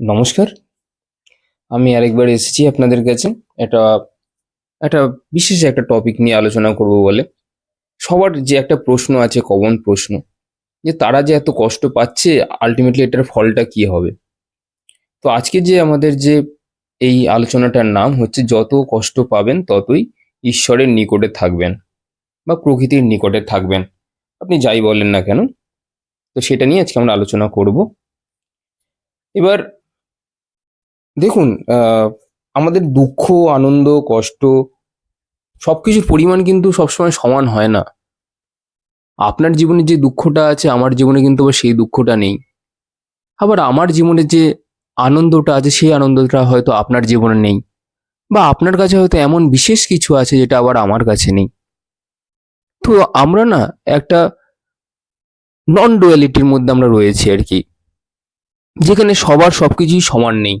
নমস্কার। আমি আরেকবার এসেছি আপনাদের কাছে। একটা একটা বিশেষ একটা টপিক নিয়ে আলোচনা করব বলে। সবার যে একটা প্রশ্ন আছে কমন প্রশ্ন, যে তারা যে এত কষ্ট পাচ্ছে আলটিমেটলি এটার ফলটা কি হবে? তো আজকে যে আমাদের যে এই আলোচনাটার নাম হচ্ছে, যত কষ্ট পাবেন, ততই ঈশ্বরের নিকটে থাকবেন বা প্রকৃতির নিকটে থাকবেন। আপনি যাই বলেন না কেন, তো সেটা নিয়ে আজকে আমরা আলোচনা করব। এবার দেখুন আমাদের দুঃখ, আনন্দ, কষ্ট সব কিছুর পরিমাণ কিন্তু সবসময় সমান হয় না। আপনার জীবনে যে দুঃখটা আছে, আমার জীবনে কিন্তু আবার সেই দুঃখটা নেই। আবার আমার জীবনে যে আনন্দটা আছে, সেই আনন্দটা হয়তো আপনার জীবনে নেই। বা আপনার কাছে হয়তো এমন বিশেষ কিছু আছে, যেটা আবার আমার কাছে নেই। তো আমরা না একটা নন ডুয়ালিটির মধ্যে আমরা রয়েছি আর কি। যেখানে সবার সব কিছুই সমান নেই।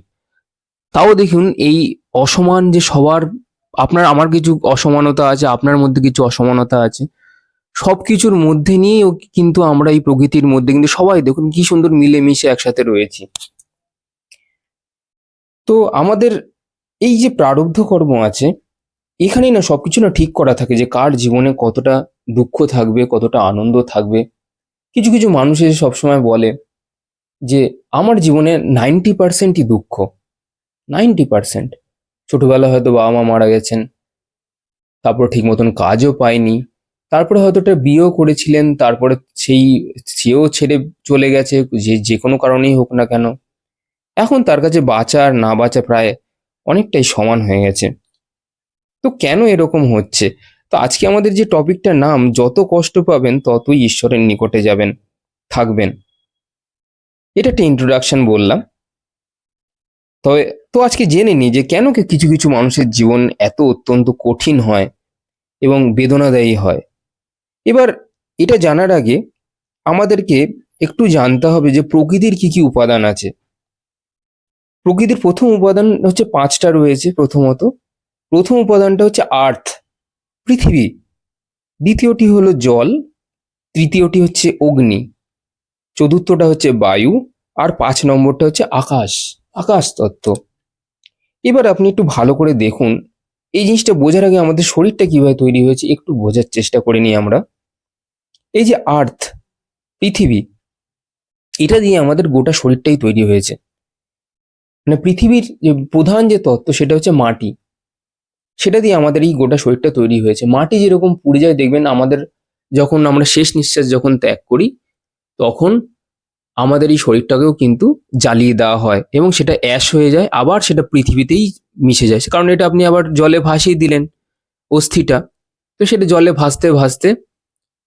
তাও দেখুন, এই অসমান যে সবার, আপনার, আমার কিছু অসমানতা আছে, আপনার মধ্যে কিছু অসমানতা আছে সব কিছুর মধ্যে নিয়েও কিন্তু আমরা এই প্রকৃতির মধ্যে কিন্তু সবাই দেখুন কি সুন্দর মিলেমিশে একসাথে রয়েছি। তো আমাদের এই যে প্রারব্ধ কর্ম আছে, এখানেই না সবকিছু না ঠিক করা থাকে যে কার জীবনে কতটা দুঃখ থাকবে, কতটা আনন্দ থাকবে। কিছু কিছু মানুষ এসে সবসময় বলে যে, আমার জীবনে নাইনটি পার্সেন্টই দুঃখ। Ninety percent. ছোটবেলায় হয়তো বাবা মা মারা গেছেন, তারপর ঠিক মতন কাজও পায়নি, তারপরে হয়তো একটা বিয়েও করেছিলেন, তারপরে সেই সেও ছেড়ে চলে গেছে, যে যে কোনো কারণেই হোক না কেন। এখন তার কাছে বাঁচা আর না বাঁচা প্রায় অনেকটাই সমান হয়ে গেছে। তো কেন এরকম হচ্ছে? তো আজকে আমাদের যে টপিকটার নাম, যত কষ্ট পাবেন, ততই ঈশ্বরের নিকটে যাবেন, থাকবেন। এটা একটা ইন্ট্রোডাকশন বললাম। তবে তো আজকে জেনে নিই যে কেন কি কিছু কিছু মানুষের জীবন এত অত্যন্ত কঠিন হয় এবং বেদনাদায়ী হয়। এবার এটা জানার আগে আমাদেরকে একটু জানতে হবে যে প্রকৃতির কি কি উপাদান আছে। প্রকৃতির প্রথম উপাদান হচ্ছে পাঁচটা রয়েছে প্রথমত। প্রথম উপাদানটা হচ্ছে আর্থ, পৃথিবী। দ্বিতীয়টি হলো জল, তৃতীয়টি হচ্ছে অগ্নি, চতুর্থটা হচ্ছে বায়ু, আর পাঁচ নম্বরটা হচ্ছে আকাশ। আকাশ তত্ত্ব এবার আপনি একটু ভালো করে দেখুন, এই জিনিসটা বোঝার আগে আমাদের শরীরটা কীভাবে তৈরি হয়েছে একটু বোঝার চেষ্টা করে নিই আমরা। এই যে আর্থ, পৃথিবী, এটা দিয়ে আমাদের গোটা শরীরটাই তৈরি হয়েছে। মানে পৃথিবীর যে প্রধান যে তত্ত্ব সেটা হচ্ছে মাটি। সেটা দিয়ে আমাদের এই গোটা শরীরটা তৈরি হয়েছে। মাটি যেরকম পুড়ে যায়, দেখবেন আমাদের যখন আমরা শেষ নিঃশ্বাস যখন ত্যাগ করি, তখন আমাদের এই শরীরটাকেও কিন্তু জ্বালিয়ে দেওয়া হয় এবং সেটা অ্যাশ হয়ে যায়, আবার সেটা পৃথিবীতেই মিশে যায়। কারণ এটা আপনি আবার জলে ভাসিয়ে দিলেন অস্থিটা। তো সেটা জলে ভাসতে ভাসতে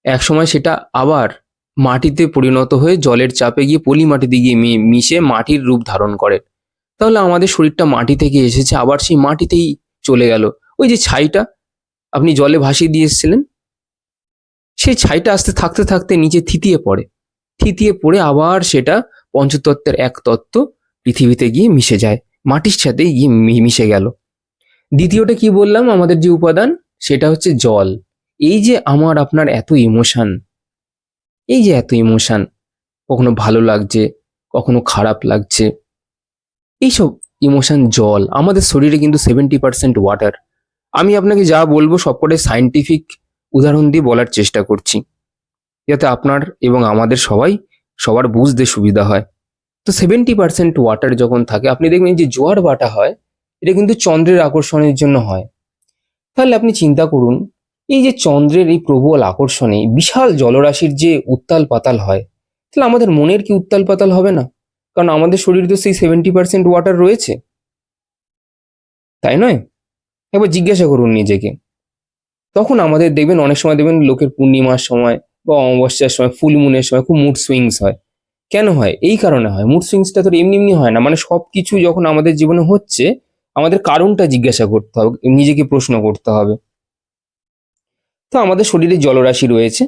একসময় সেটা আবার মাটিতে পরিণত হয়ে জলের চাপে গিয়ে পলি মাটিতে গিয়ে মিশে মাটির রূপ ধারণ করে। তাহলে আমাদের শরীরটা মাটি থেকে এসেছে, আবার সেই মাটিতেই চলে গেল। ওই যে ছাইটা, আপনি জলে ভাসিয়ে দিয়ে এসেছিলেন, সেই ছাইটা আস্তে থাকতে থাকতে নিচে থিতিয়ে পড়ে। থিতিয়ে পড়ে আবার সেটা পঞ্চতত্ত্বের এক তত্ত্ব পৃথিবীতে গিয়ে মিশে যায়। মাটির সাথে গিয়ে মিশে গেল। দ্বিতীয়টা কি বললাম? আমাদের যে উপাদান, সেটা হচ্ছে জল। এই যে আমার আপনার এত ইমোশান এই যে এত ইমোশান কখনো ভালো লাগছে, কখনো খারাপ লাগছে, এইসব ইমোশান জল। আমাদের শরীরে কিন্তু সেভেন্টি পার্সেন্ট ওয়াটার আমি আপনাকে যা বলব সবকটাই সাইন্টিফিক উদাহরণ দিয়ে বলার চেষ্টা করছি। যাতে আপনার এবং আমাদের সবাই সবার বুঝতে সুবিধা হয়। তো সেভেন্টি পার্সেন্ট ওয়াটার যখন থাকে, আপনি দেখবেন যে জোয়ার বাটা হয়, এটা কিন্তু চন্দ্রের আকর্ষণের জন্য হয়। তাহলে আপনি চিন্তা করুন, এই যে চন্দ্রের এই প্রবল আকর্ষণে বিশাল জলরাশির যে উত্তাল পাতাল হয়, তাহলে আমাদের মনের কি উত্তাল পাতাল হবে না? কারণ আমাদের শরীরে তো সেই সেভেন্টি পার্সেন্ট ওয়াটার রয়েছে। তাই নয়? একবার জিজ্ঞাসা করুন নিজেকে। তখন আমাদের দেখবেন, অনেক সময় দেখবেন লোকের পূর্ণিমার সময় বা অমাবস্যার সময়, ফুল মুনের সময় খুব মুড সুইংস হয়। কেন হয়? এই কারণে হয়। মুড সুইংসটা তো এমনি এমনি হয় না। মানে সব কিছু যখন আমাদের জীবনে হচ্ছে, আমাদের কারণটা জিজ্ঞাসা করতে হবে, নিজেকে প্রশ্ন করতে হবে। তো আমাদের শরীরে জলরাশি রয়েছে।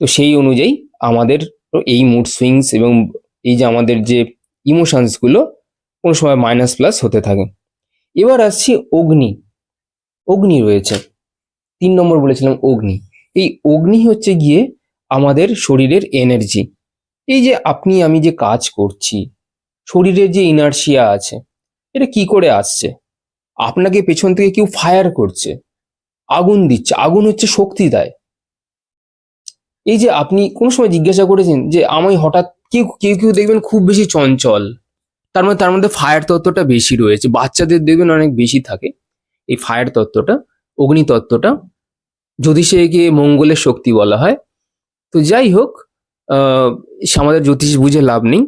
তো সেই অনুযায়ী আমাদের এই মুড সুইংস এবং এই যে আমাদের যে ইমোশনসগুলো কোনো সময় মাইনাস প্লাস হতে থাকে। এবার আসছি অগ্নি। অগ্নি রয়েছে। তিন নম্বর বলেছিলাম অগ্নি। এই অগ্নি হচ্ছে গিয়ে আমাদের শরীরের এনার্জি এই যে আপনি, আমি যে কাজ করছি, শরীরের যে ইনার্শিয়া আছে, এটা কি করে আসছে? আপনাকে পেছন থেকে কেউ ফায়ার করছে, আগুন দিচ্ছে, আগুন হচ্ছে শক্তি দেয় এই যে আপনি কোনো সময় জিজ্ঞাসা করেছেন যে আমি হঠাৎ কেউ কেউ কেউ দেখবেন খুব বেশি চঞ্চল, তার মধ্যে তার মধ্যে ফায়ার তত্ত্বটা বেশি রয়েছে, বাচ্চাদের দেখবেন অনেক বেশি থাকে। এই ফায়ার তত্ত্বটা, অগ্নি তত্ত্বটা গিয়ে মঙ্গলের শক্তি বলা হয়। তো যাই হোক আমাদের জ্যোতিষ বুঝে লাভ নেই।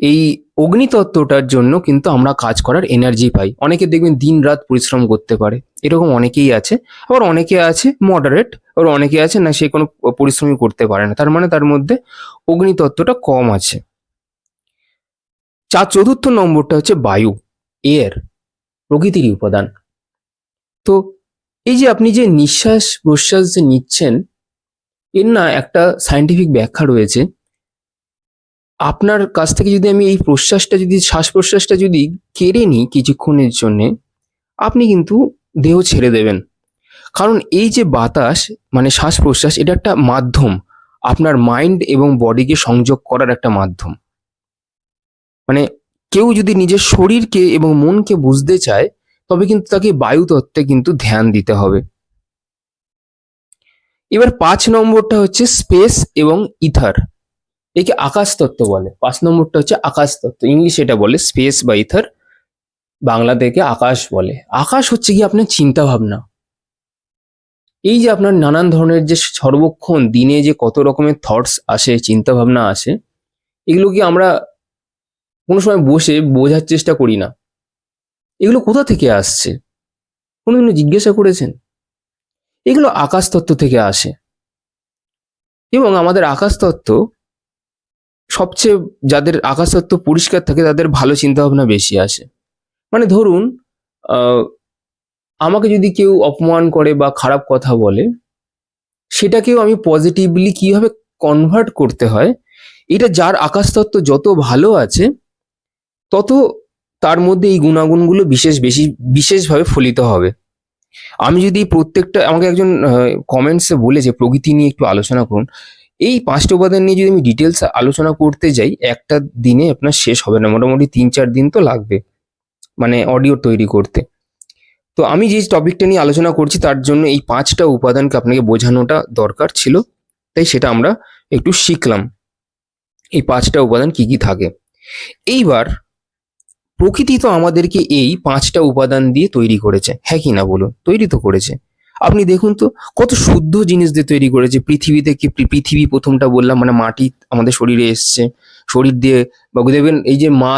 এই অগ্নিতত্ত্বটার জন্য কিন্তু আমরা কাজ করার এনার্জি পাই। অনেকে দেখবেন দিন রাত পরিশ্রম করতে পারে। এরকম অনেকেই আছে। আবার অনেকে আছে মডারেট আবার অনেকে আছে না, সে কোনো পরিশ্রমই করতে পারে না। তার মানে তার মধ্যে অগ্নিতত্ত্বটা কম আছে। চার চতুর্থ নম্বরটা হচ্ছে বায়ু এয়ার প্রকৃতির উপাদান। তো এই যে আপনি যে নিঃশ্বাস প্রশ্বাস যে নিচ্ছেন, এর না একটা সায়েন্টিফিক ব্যাখ্যা রয়েছে। আপনার কাছ থেকে যদি আমি এই প্রশ্বাসটা যদি, শ্বাস প্রশ্বাসটা যদি কেড়ে নিই কিছুক্ষণের জন্যে, আপনি কিন্তু দেহ ছেড়ে দেবেন। কারণ এই যে বাতাস মানে শ্বাস প্রশ্বাস, এটা একটা মাধ্যম। আপনার মাইন্ড এবং বডিকে সংযোগ করার একটা মাধ্যম। মানে কেউ যদি নিজের শরীরকে এবং মনকে বুঝতে চায় তবে কিন্তু তাকে বায়ু তত্ত্বে কিন্তু ধ্যান দিতে হবে। এবার পাঁচ নম্বরটা হচ্ছে স্পেস এবং ইথার। একে আকাশ তত্ত্ব বলে। পাঁচ নম্বরটা হচ্ছে আকাশ তত্ত্ব। ইংলিশ এটা বলে স্পেস বা ইথার। বাংলা থেকে আকাশ বলে। আকাশ হচ্ছে কি আপনার চিন্তা ভাবনা এই যে আপনার নানান ধরনের যে সর্বক্ষণ দিনে যে কত রকমের থটস আসে চিন্তা ভাবনা আসে এগুলো কি আমরা কোনো সময় বসে বোঝার চেষ্টা করি না। এগুলো কোথা থেকে আসছে? কোনোদিনও জিজ্ঞাসা করেছেন? এগুলো আকাশ তত্ত্ব থেকে আসে। এবং আমাদের আকাশ তত্ত্ব সবচেয়ে যাদের আকাশ তত্ত্ব পরিষ্কার থাকে, তাদের ভালো চিন্তা ভাবনা বেশি আসে। মানে ধরুন আমাকে যদি কেউ অপমান করে বা খারাপ কথা বলে, সেটাকেও আমি পজিটিভলি কীভাবে কনভার্ট করতে হয়? এটা যার আকাশতত্ত্ব যত ভালো আছে, তত তার মধ্যে এই গুণাগুণগুলো বিশেষ বেশি বিশেষভাবে ফলিত হবে। আমি যদি প্রত্যেকটা, আমাকে একজন কমেন্টসে বলেছে, প্রকৃতি নিয়ে একটু আলোচনা করুন। এই পাঁচটা উপাদান নিয়ে যদি আমি ডিটেলস আলোচনা করতে যাই, একটা দিনে আপনার শেষ হবে না, মোটামুটি তিন চার দিন তো লাগবে মানে অডিও তৈরি করতে। তো আমি যে টপিকটা নিয়ে আলোচনা করছি, তার জন্য এই পাঁচটা উপাদানকে আপনাকে বোঝানোটা দরকার ছিল, তাই সেটা আমরা একটু শিখলাম। এই পাঁচটা উপাদান কি কি থাকে? এইবার প্রকৃতি তো আমাদেরকে এই পাঁচটা উপাদান দিয়ে তৈরি করেছে। হ্যাঁ কি না বলুন? তৈরি তো করেছে। আপনি দেখুন তো, কত শুদ্ধ জিনিস দিয়ে তৈরি করেছে। পৃথিবী থেকে পৃথিবী প্রথমটা বললাম মানে মাটি আমাদের শরীরে এসছে। শরীর দিয়ে, বা দেখবেন এই যে মা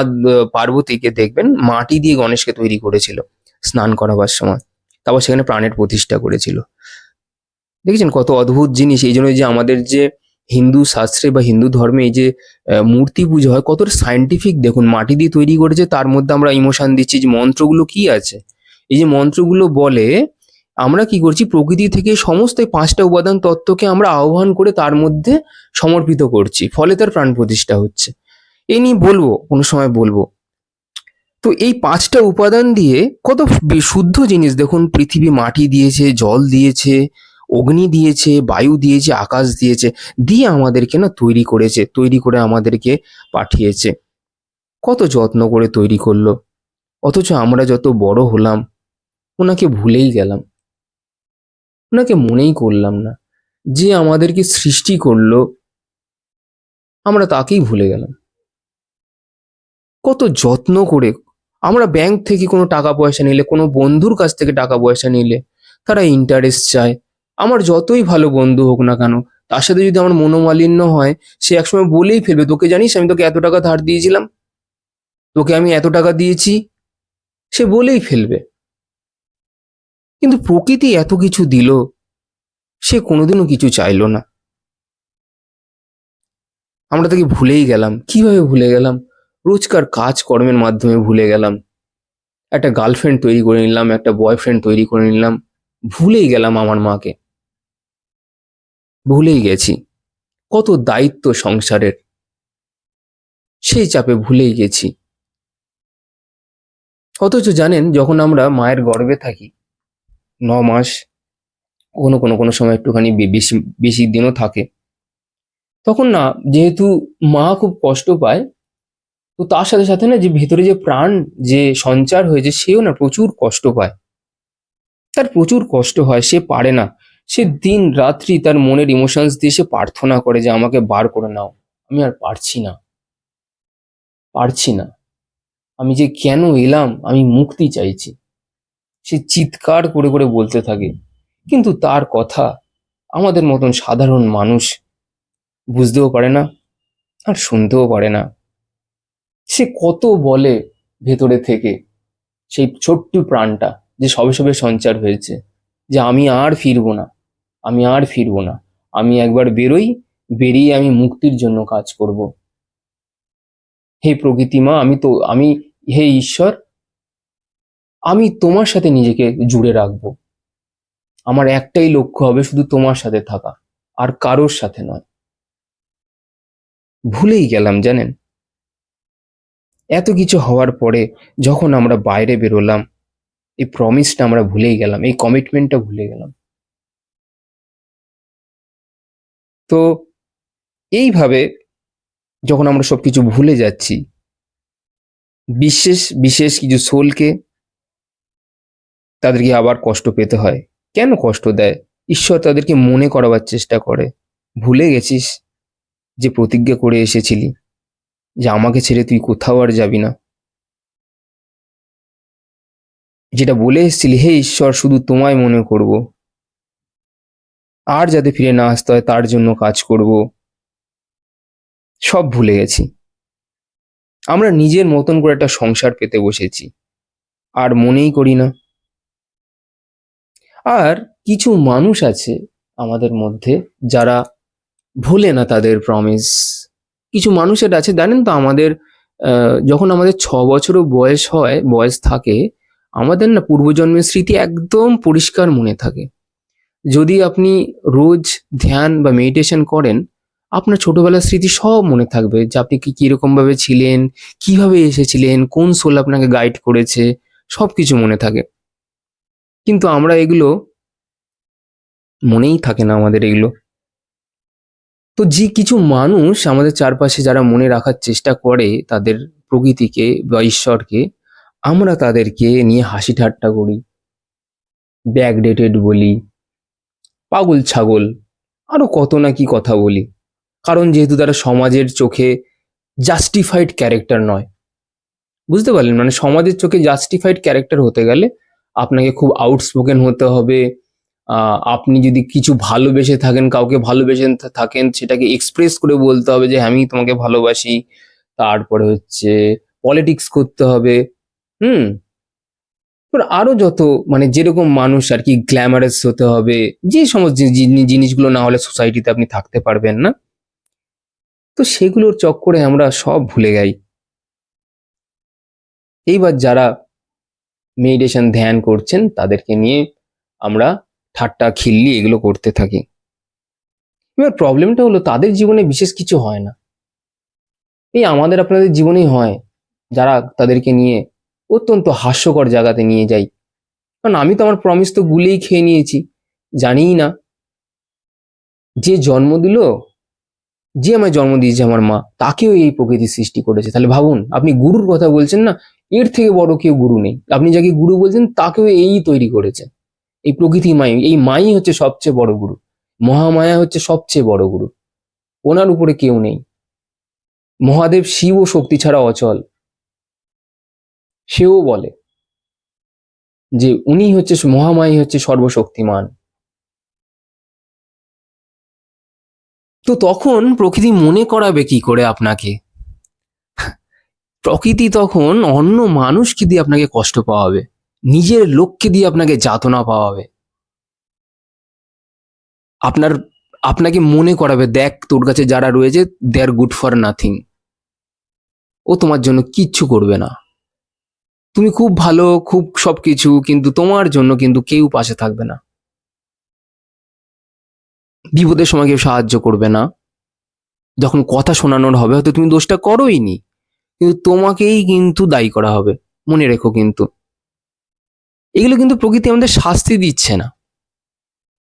পার্বতীকে দেখবেন, মাটি দিয়ে গণেশকে তৈরি করেছিল স্নান করাবার সময়। তারপর সেখানে প্রাণের প্রতিষ্ঠা করেছিল। দেখেছেন কত অদ্ভুত জিনিস। এই জন্য যে আমাদের যে হিন্দু শাস্ত্রে বা হিন্দু ধর্মে এই যে মূর্তি পুজো হয়, কতটা সায়েন্টিফিক দেখুন, মাটি দিয়ে তৈরি করেছে, তার মধ্যে আমরা ইমোশন দিচ্ছি যে মন্ত্রগুলো কি আছে? এই যে মন্ত্রগুলো বলে, আমরা কি করছি, প্রকৃতি থেকে সমস্ত পাঁচটা উপাদান তত্ত্বকে আমরা আহ্বান করে তার মধ্যে সমর্পিত করছি, ফলে তার প্রাণ প্রতিষ্ঠা হচ্ছে। এ নিয়ে বলব, কোনো সময় বলব। তো এই পাঁচটা উপাদান দিয়ে কত শুদ্ধ জিনিস দেখুন, পৃথিবী মাটি দিয়েছে, জল দিয়েছে অগ্নি দিয়েছে, বায়ু দিয়েছে, আকাশ দিয়েছে, দিয়ে আমাদেরকে না তৈরি করেছে, তৈরি করে আমাদেরকে পাঠিয়েছে। কত যত্ন করে তৈরি করল। অথচ আমরা যত বড় হলাম, ওনাকে ভুলেই গেলাম। ওনাকে মনেই করলাম না যে আমাদেরকে সৃষ্টি করল, আমরা তাকেই ভুলে গেলাম। কত যত্ন করে আমরা ব্যাংক থেকে কোনো টাকা পয়সা নিলে, কোনো বন্ধুর কাছ থেকে টাকা পয়সা নিলে, তারা ইন্টারেস্ট চায় আমার যতই ভালো বন্ধু হোক না কেন, তার সাথে যদি আমার মনোমালিন্য হয়, সে একসময় বলেই ফেলবে, তোকে জানিস আমি তোকে এত টাকা ধার দিয়েছিলাম? তোকে আমি এত টাকা দিয়েছি? সে বলেই ফেলবে। কিন্তু প্রকৃতি এত কিছু দিল, সে কোনোদিনও কিছু চাইলো না। আমরা তাকে ভুলেই গেলাম। কীভাবে ভুলে গেলাম? রোজকার কাজ কর্মের মাধ্যমে ভুলে গেলাম। একটা গার্লফ্রেন্ড তৈরি করে নিলাম, একটা বয়ফ্রেন্ড তৈরি করে নিলাম। ভুলেই গেলাম আমার মাকে। ভুলেই গেছি। কত দায়িত্ব সংসারের। সেই চাপে ভুলেই গেছি। অথচ জানেন, যখন আমরা মায়ের গর্ভে থাকি, ন মাস, কোনো কোনো কোনো সময় একটুখানি বেশি বেশি দিনও থাকে, তখন না, যেহেতু মা খুব কষ্ট পায়, তো তার সাথে সাথে না যে ভেতরে যে প্রাণ, যে সঞ্চার হয়েছে, সেও না প্রচুর কষ্ট পায়। তার প্রচুর কষ্ট হয়, সে পারে না। সে দিন রাত্রি তার মনের ইমোশনস দিয়ে সে প্রার্থনা করে যে আমাকে বার করে নাও। আমি আর পারছি না। পারছি না। আমি যে কেন এলাম, আমি মুক্তি চাইছি। সে চিৎকার করে করে বলতে থাকে। কিন্তু তার কথা আমাদের মতন সাধারণ মানুষ বুঝতেও পারে না আর শুনতেও পারে না। সে কত বলে ভেতরে থেকে সেই ছোট্ট প্রাণটা যে সবে সবে সঞ্চার হয়েছে, যে আমি আর ফিরবো না। আমি আর ফিরবো না। আমি একবার বেরোই, বেরিয়ে আমি মুক্তির জন্য কাজ করব। হে প্রকৃতি মা, আমি তো, আমি, হে ঈশ্বর, আমি তোমার সাথে নিজেকে জুড়ে রাখব। আমার একটাই লক্ষ্য হবে শুধু তোমার সাথে থাকা, আর কারোর সাথে নয়। ভুলেই গেলাম জানেন? এত কিছু হওয়ার পরে যখন আমরা বাইরে বেরোলাম, এই প্রমিসটা আমরা ভুলেই গেলাম, এই কমিটমেন্টটা ভুলে গেলাম। তো এইভাবে যখন আমরা সবকিছু ভুলে যাচ্ছি, বিশেষ বিশেষ কিছু সোলকে তাদেরকে আবার কষ্ট পেতে হয়। কেন কষ্ট দেয়? ঈশ্বর তাদেরকে মনে করাবার চেষ্টা করে। ভুলে গেছিস যে প্রতিজ্ঞা করে এসেছিলি যে আমাকে ছেড়ে তুই কোথাও আর যাবি না। যেটা বলে এসেছিলি, হে ঈশ্বর, শুধু তোমায় মনে করব। আর যাতে ফিরে না আসতে হয়, তার জন্য কাজ করব। সব ভুলে গেছি। আমরা নিজের মতন করে একটা সংসার পেতে বসেছি। আর মনেই করি না। আর কিছু মানুষ আছে আমাদের মধ্যে যারা ভোলে না তাদের প্রমিস কিছু মানুষের আছে, জানেন তো আমাদের যখন আমাদের ছ বছরও বয়স হয়, বয়স থাকে, আমাদের না পূর্বজন্মের স্মৃতি একদম পরিষ্কার মনে থাকে। যদি আপনি রোজ ধ্যান বা মেডিটেশন করেন, আপনার ছোটবেলার স্মৃতি সব মনে থাকবে যে আপনি কি কীরকম ভাবে ছিলেন, কীভাবে এসেছিলেন, কোন সোল আপনাকে গাইড করেছে সব কিছু মনে থাকে। কিন্তু আমরা এগুলো মনেই থাকে না আমাদের এগুলো। তো যে কিছু মানুষ আমাদের চারপাশে যারা মনে রাখার চেষ্টা করে তাদের প্রকৃতিকে বা ঈশ্বরকে, আমরা তাদেরকে নিয়ে হাসি ঠাট্টা করি ব্যাকডেটেড বলি পাগল ছাগল। আরও কত না কি কথা বলি। কারণ যেহেতু তারা সমাজের চোখে জাস্টিফাইড ক্যারেক্টার নয়। বুঝতে পারলেন? মানে সমাজের চোখে জাস্টিফাইড ক্যারেক্টার হতে গেলে আপনাকে খুব আউটস্পোকেন হতে হবে। আপনি যদি কিছু ভালোবেসে থাকেন, কাউকে ভালোবেসে থাকেন, সেটাকে এক্সপ্রেস করে বলতে হবে যে, আমি তোমাকে ভালোবাসি। তারপরে হচ্ছে পলিটিক্স করতে হবে। হুম? আরও যত মানে যেরকম মানুষ আর কি গ্ল্যামারাস হতে হবে, যে সমস্ত জিনিসগুলো না হলে সোসাইটিতে আপনি থাকতে পারবেন না। তো সেগুলোর চক্করে আমরা সব ভুলে যাই। এইবার যারা মেডিটেশন ধ্যান করছেন, তাদেরকে নিয়ে আমরা ঠাট্টা, খিল্লি এগুলো করতে থাকি। এবার প্রবলেমটা হলো তাদের জীবনে বিশেষ কিছু হয় না। এই আমাদের আপনাদের জীবনেই হয়, যারা তাদেরকে নিয়ে অত্যন্ত হাস্যকর জায়গাতে নিয়ে যাই। কারণ আমি তো আমার প্রমিস তো গুলেই খেয়ে নিয়েছি, জানিই না। যে জন্ম দিল, যে আমায় জন্ম দিয়েছে আমার মা, তাকেও এই প্রকৃতি সৃষ্টি করেছে। তাহলে ভাবুন, আপনি গুরুর কথা বলছেন না, এর থেকে বড় কেউ গুরু নেই। আপনি যাকে গুরু বলছেন, তাকেও এই তৈরি করেছে। এই প্রকৃতি মাই, এই মাই হচ্ছে সবচেয়ে বড় গুরু। মহামায়া হচ্ছে সবচেয়ে বড় গুরু। ওনার উপরে কেউ নেই। মহাদেব শিব ও শক্তি ছাড়া অচল। সেও বলে যে উনি হচ্ছে মহামায়ী হচ্ছে সর্বশক্তিমান। তো তখন প্রকৃতি মনে করাবে কি করে আপনাকে? প্রকৃতি তখন অন্য মানুষকে দিয়ে আপনাকে কষ্ট পাওয়াবে, নিজের লোককে দিয়ে আপনাকে যাতনা পাওয়াবে। আপনার, আপনাকে মনে করাবে, দেখ, তোর কাছে যারা রয়েছে they are good for nothing ও তোমার জন্য কিচ্ছু করবে না। তুমি খুব ভালো, খুব সবকিছু, কিন্তু তোমার জন্য কিন্তু কেউ পাশে থাকবে না। বিপদের সময় কেউ সাহায্য করবে না। যখন কথা শোনানোর হবে, হয়তো তুমি দোষটা করোই নি, কিন্তু তোমাকেই কিন্তু দায়ী করা হবে। মনে রেখো কিন্তু। এগুলো কিন্তু প্রকৃতি আমাদের শাস্তি দিচ্ছে না।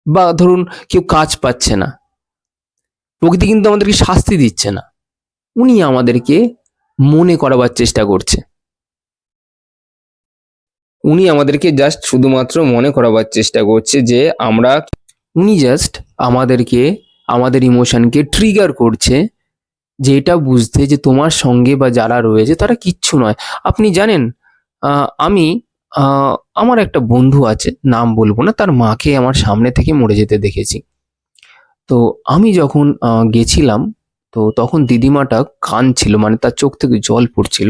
বা ধরুন, কেউ কাজ পাচ্ছে না। প্রকৃতি কিন্তু আমাদেরকে শাস্তি দিচ্ছে না। উনি আমাদেরকে মনে করাবার চেষ্টা করছে। উনি আমাদেরকে জাস্ট শুধুমাত্র মনে করাবার চেষ্টা করছে যে আমরা উনি জাস্ট আমাদেরকে, আমাদের ইমোশনকে ট্রিগার করছে যে এটা বুঝতে যে তোমার সঙ্গে বা যারা রয়েছে তারা কিচ্ছু নয়। আপনি জানেন আমি আমার একটা বন্ধু আছে, নাম বলব না, তার মাকে আমার সামনে থেকে মরে যেতে দেখেছি। তো আমি যখন গেছিলাম, তো তখন দিদিমাটা কাঁদছিল মানে তার চোখ থেকে জল পড়ছিল।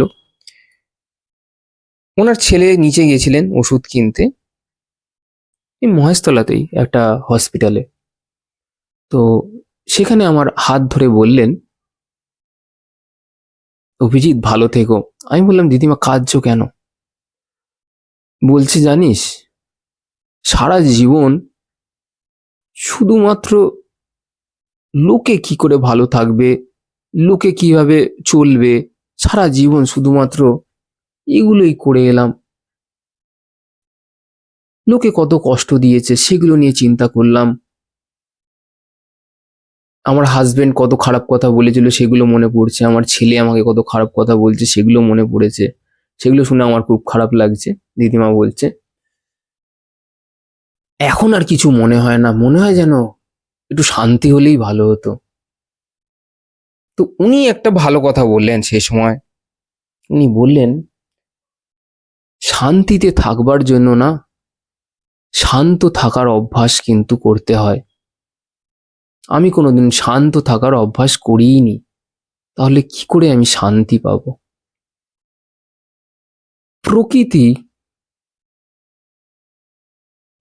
ওনার ছেলে নিচে গিয়েছিলেন ওষুধ কিনতে। এই মহেশতলাতেই একটা হসপিটালে তো সেখানে আমার হাত ধরে বললেন, অভিজিৎ, ভালো থেকো। আমি বললাম, দিদিমা, কাঁদছো কেন? বলছে, জানিস, সারা জীবন শুধুমাত্র লোকে কি করে ভালো থাকবে, লোকে কীভাবে চলবে, সারা জীবন শুধুমাত্র এগুলোই করে এলাম। লোকে কত কষ্ট দিয়েছে, সেগুলো নিয়ে চিন্তা করলাম। আমার হাজবেন্ড কত খারাপ কথা বলেছিল, সেগুলো মনে পড়ছে। আমার ছেলে আমাকে কত খারাপ কথা বলছে, সেগুলো মনে পড়েছে। সেগুলো শুনে আমার খুব খারাপ লাগছে, দিদিমা বলছে। এখন আর কিছু মনে হয় না, মনে হয় যেন একটু শান্তি হলেই ভালো হতো। তো উনি একটা ভালো কথা বললেন সে সময়। উনি বললেন শান্তিতে থাকবার জন্য না, শান্ত থাকার অভ্যাস কিন্তু করতে হয়। আমি কোনোদিন শান্ত থাকার অভ্যাস করিনি তাহলে কি করে আমি শান্তি পাব? প্রকৃতি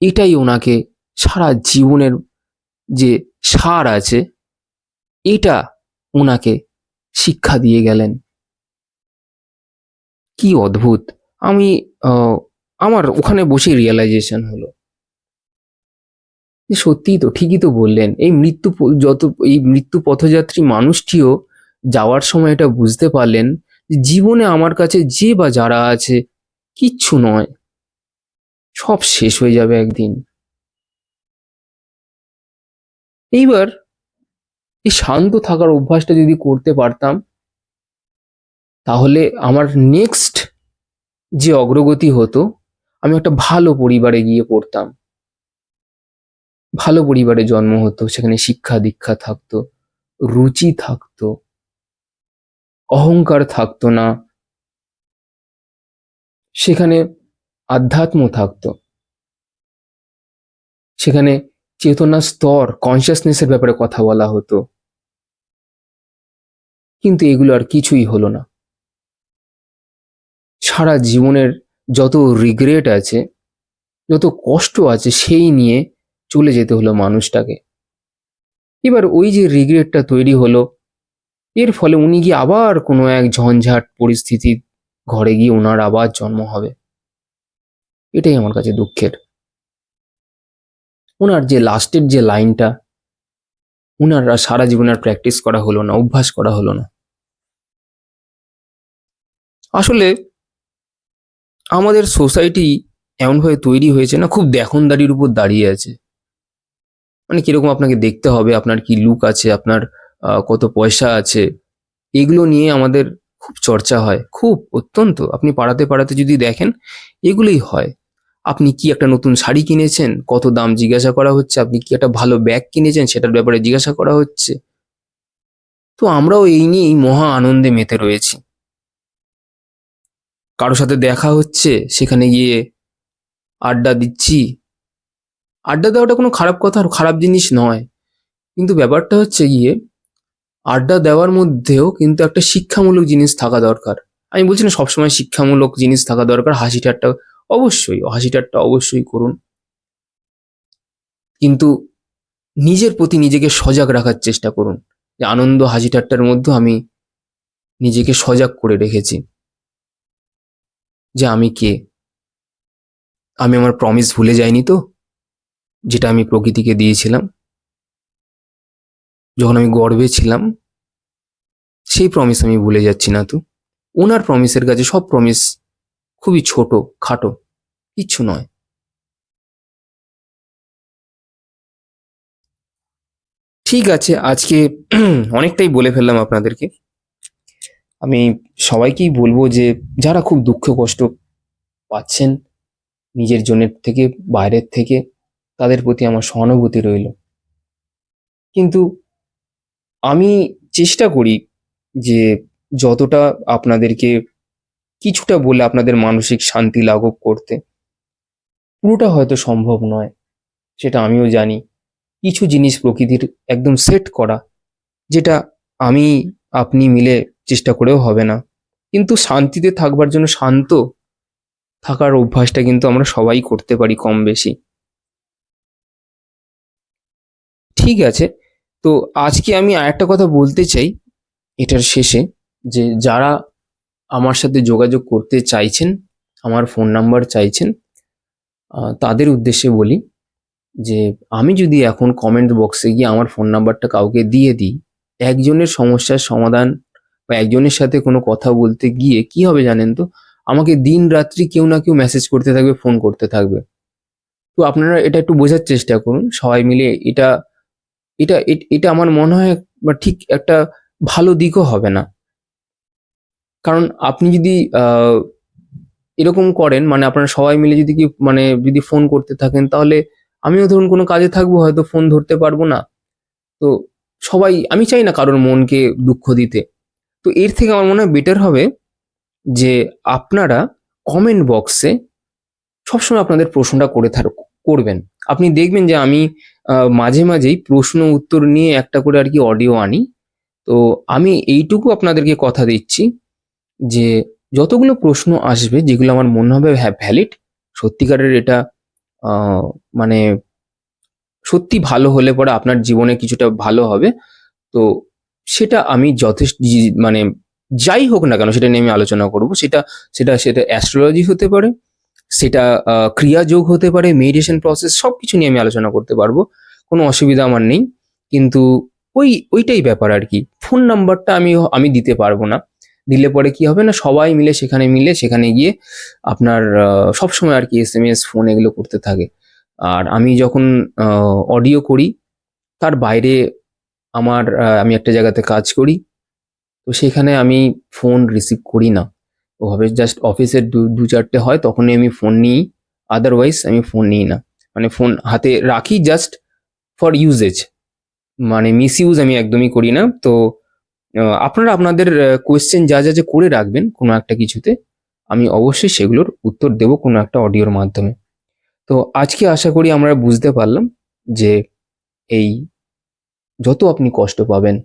এটাই ওনাকে সারা জীবনের যে সার আছে, এটা ওনাকে শিক্ষা দিয়ে গেলেন। কি অদ্ভুত! আমি আমার ওখানে বসে রিয়েলাইজেশন হলো। যে সত্যিই তো, ঠিকই তো বললেন, এই মৃত্যু যত, এই মৃত্যু পথযাত্রী মানুষটিও যাওয়ার সময় এটা বুঝতে পারলেন জীবনে আমার কাছে যে বা যারা আছে, কিচ্ছু নয়। সব শেষ হয়ে যাবে একদিন। এইবার এই শান্ত থাকার অভ্যাসটা যদি করতে পারতাম, তাহলে আমার নেক্সট যে অগ্রগতি হতো, আমি একটা ভালো পরিবারে গিয়ে পড়তাম। ভালো পরিবারে জন্ম হতো, সেখানে শিক্ষা দীক্ষা থাকতো, রুচি থাকতো, অহংকার থাকতো না। সেখানে আধ্যাত্ম থাকতো। সেখানে চেতনা স্তর কনসিয়াসনেসের ব্যাপারে কথা বলা হতো। কিন্তু এগুলো আর কিছুই হলো না। সারা জীবনের যত রিগ্রেট আছে, যত কষ্ট আছে, সেই নিয়ে চলে যেতে হলো মানুষটাকে। এবার ওই যে রিগ্রেটটা তৈরি হলো, এর ফলে উনি গিয়ে আবার কোনো এক ঝঞ্ঝাট পরিস্থিতির ঘরে গিয়ে ওনার আবার জন্ম হবে। এটাই আমার কাছে দুঃখের। ওনার যে লাস্টের যে লাইনটা ওনার আর সারা জীবনের প্র্যাকটিস করা হলো না, অভ্যাস করা হলো না। আসলে আমাদের সোসাইটি এমনভাবে তৈরি হয়েছে না, খুব দেখনদারির উপর দাঁড়িয়ে আছে। মানে কীরকম আপনাকে দেখতে হবে, আপনার কি লুক আছে, আপনার কত পয়সা আছে, এগুলো নিয়ে আমাদের খুব চর্চা হয়। খুব, অত্যন্ত। আপনি পাড়াতে পাড়াতে যদি দেখেন, এগুলোই হয়। আপনি কি একটা নতুন শাড়ি কিনেছেন? কত দাম জিজ্ঞাসা করা হচ্ছে? আপনি কি একটা ভালো ব্যাগ কিনেছেন? সেটার ব্যাপারে জিজ্ঞাসা করা হচ্ছে। তো আমরাও এই নিয়ে এই মহা আনন্দে মেতে রয়েছি। কারোর সাথে দেখা হচ্ছে, সেখানে গিয়ে আড্ডা দিচ্ছি। আড্ডা দেওয়াটা কোনো খারাপ কথা আর খারাপ জিনিস নয়। কিন্তু ব্যাপারটা হচ্ছে গিয়ে, আড্ডা দেওয়ার মধ্যেও কিন্তু একটা শিক্ষামূলক জিনিস থাকা দরকার। আমি বলছি না সবসময় শিক্ষামূলক জিনিস থাকা দরকার, হাসি ঠাট্টা অবশ্যই, হাসি ঠাট্টা অবশ্যই করুন। কিন্তু নিজের প্রতি নিজেকে সজাগ রাখার চেষ্টা করুন। যে আনন্দ, হাসি ঠাট্টার মধ্যে আমি নিজেকে সজাগ করে রেখেছি। যে আমি কে? আমি আমার প্রমিস ভুলে যাইনি তো, যেটা আমি প্রকৃতিকে দিয়েছিলাম। যখন আমি গর্বে ছিলাম, সেই প্রমিস আমি ভুলে যাচ্ছি না তো। ওনার প্রমিসের কাছে সব প্রমিস খুবই ছোট, খাটো, কিচ্ছু নয়। ঠিক আছে, আজকে অনেকটাই বলে ফেললাম আপনাদেরকে। আমি সবাইকেই বলব যে, যারা খুব দুঃখ কষ্ট পাচ্ছেন নিজের জনের থেকে, বাইরের থেকে, তাদের প্রতি আমার সহানুভূতি রইল। কিন্তু আমি চেষ্টা করি যে, যতটা আপনাদেরকে কিছুটা বলে আপনাদের মানসিক শান্তি লাঘব করতে, পুরোটা হয়তো সম্ভব নয়, সেটা আমিও জানি। কিছু জিনিস প্রকৃতির একদম সেট করা, যেটা আমি, আপনি মিলে চেষ্টা করেও হবে না। কিন্তু শান্তিতে থাকবার জন্য শান্ত থাকার অভ্যাসটা কিন্তু আমরা সবাই করতে পারি কম বেশি। ঠিক আছে, তো আজকে আমি আরেকটা কথা বলতে চাই এটার শেষে, যে যারা আমার সাথে যোগাযোগ করতে চাইছেন, আমার ফোন নাম্বার চাইছেন তাদের উদ্দেশ্যে বলি যে আমি যদি এখন কমেন্ট বক্সে গিয়ে আমার ফোন নাম্বারটা কাউকে দিয়ে দিই, একজনের সমস্যার সমাধান বা একজনের সাথে কোনো কথা বলতে গিয়ে কি হবে জানেন তো? আমাকে দিন রাত্রি কেউ না কেউ মেসেজ করতে থাকবে ফোন করতে থাকবে। তো আপনারা এটা একটু বোঝার চেষ্টা করুন, সবাই মিলে এটা এটা এটা আমার মনে হয় বা ঠিক একটা ভালো দিকও হবে না। কারণ আপনি যদি এরকম করেন মানে আপনারা সবাই মিলে যদি কি মানে যদি ফোন করতে থাকেন, তাহলে আমিও ধরুন কোনো কাজে থাকব, হয়তো ফোন ধরতে পারব না। তো সবাই, আমি চাই না কারোর মনকে দুঃখ দিতে। তো এর থেকে আমার মনে হয় বেটার হবে যে আপনারা কমেন্ট বক্সে সবসময় আপনাদের প্রশ্নটা করে থাক করবেন। আপনি দেখবেন যে আমি মাঝে মাঝেই প্রশ্ন উত্তর নিয়ে একটা করে আর কি অডিও আনি। তো আমি এইটুকু আপনাদেরকে কথা দিচ্ছি যে যতগুলো প্রশ্ন আসবে যেগুলো আমার মনে হবে হ্যাঁ ভ্যালিড সত্যিকারের এটা মানে সত্যি ভালো হলে পরে আপনার জীবনে কিছুটা ভালো হবে। তো সেটা আমি যথেষ্ট মানে যাই হোক না কেন সেটা নিয়ে আমি আলোচনা করব। সেটা সেটা সেটা অ্যাস্ট্রোলজি হতে পারে, সেটা ক্রিয়াযোগ হতে পারে মেডিটেশন প্রসেস সব কিছু নিয়ে আমি আলোচনা করতে পারব। কোনো অসুবিধা আমার নেই। কিন্তু ওই, ওইটাই ব্যাপার আর কি। ফোন নাম্বারটা আমি আমি দিতে পারব না। দিলে পরে কি হবে না? সবাই মিলে সেখানে মিলে সেখানে গিয়ে আপনার সব সময় আর কি এস এম এস ফোন এগুলো করতে থাকে। আর আমি যখন অডিও করি, তার বাইরে আমার আমি একটা জায়গাতে কাজ করি। তো সেখানে আমি ফোন রিসিভ করি না। ওভাবে জাস্ট অফিসের দু দু চারটে হয়, তখনই আমি ফোন নিই। আদারওয়াইজ আমি ফোন নিই না। মানে ফোন হাতে রাখি জাস্ট ফর ইউজেজ মানে মিস ইউজ আমি একদমই করি না। তো আপনারা আপনাদের কোয়েশ্চেন যা যা, যে করে রাখবেন কোনো একটা কিছুতে, আমি অবশ্যই সেগুলোর উত্তর দেব কোনো একটা অডিওর মাধ্যমে। তো আজকে আশা করি আমরা বুঝতে পারলাম যে এই যত আপনি কষ্ট পাবেন,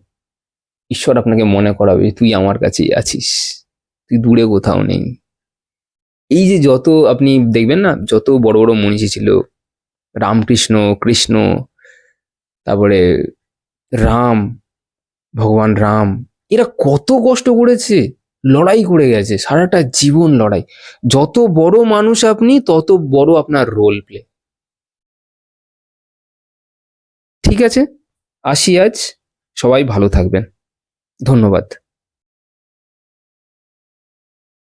ঈশ্বর আপনাকে মনে করাবে তুই আমার কাছেই আছিস, তুই দূরে কোথাও নেই। এই যে যত আপনি দেখবেন না, যত বড় বড় মনীষী ছিল, রামকৃষ্ণ, কৃষ্ণ, তারপরে রাম, ভগবান রাম, এরা কত কষ্ট করেছে, লড়াই করে গেছে, সারাটা জীবন লড়াই। যত বড় মানুষ আপনি, তত বড় আপনার রোল প্লে ঠিক আছে? আসি আজ। সবাই ভালো থাকবেন। ধন্যবাদ।